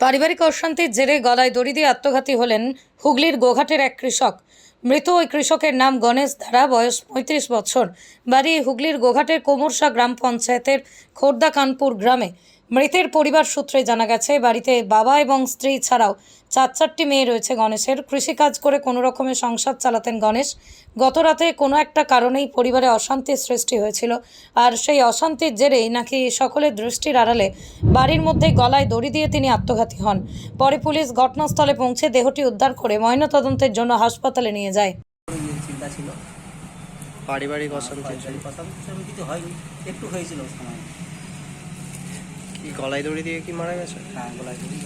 পারিবারিক অশান্তির জেরে গলায় দড়ি দিয়ে আত্মঘাতী হলেন হুগলির গোঘাটের এক কৃষক। মৃত ওই কৃষকের নাম গণেশ ধারা বয়স পঁয়ত্রিশ বছর। বাড়ি হুগলির গোঘাটের কোমরসা গ্রাম পঞ্চায়েতের খোর্দা কানপুর গ্রামে। মৃতের পরিবার সূত্রে জানা গেছে, বাড়িতে বাবা এবং স্ত্রী ছাড়াও চার চারটি মেয়ে রয়েছে গণেশের। কৃষিকাজ করে কোনো রকমে সংসার চালাতেন গণেশ। গত রাতে কোনো একটা কারণেই পরিবারে অশান্তির সৃষ্টি হয়েছিল। আর সেই অশান্তির জেরেই নাকি সকলের দৃষ্টির আড়ালে বাড়ির মধ্যে গলায় দড়ি দিয়ে তিনি আত্মঘাতী হন। পরে পুলিশ ঘটনাস্থলে পৌঁছে দেহটি উদ্ধার করে ময়নাতদন্তের জন্য হাসপাতালে নিয়ে যায়। এই চিন্তা ছিল পারিবারিক অশান্তি। পারিবারিক কথা সেরকম কিছু হয়নি একটু হয়েছিল সময় কি গলায় দড়ি দিয়ে কি মারা গেছে? হ্যাঁ গলায় দড়ি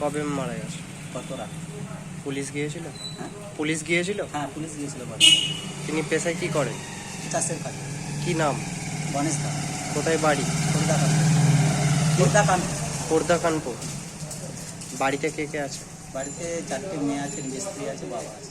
কবে মারা গেছে? কত রাত পুলিশ গিয়েছিল? হ্যাঁ পুলিশ গিয়েছিল? হ্যাঁ পুলিশ গিয়েছিল তিনি পেশায় কি করেন? চাষের কাজ কি নাম? গণেশ দা কোথায় বাড়ি? খোর্দা কান খোর্দা কানপুর। বাড়িতে কে কে আছে? বাড়িতে চারটে মেয়ে আছে মিস্ত্রি আছে বাবা আছে।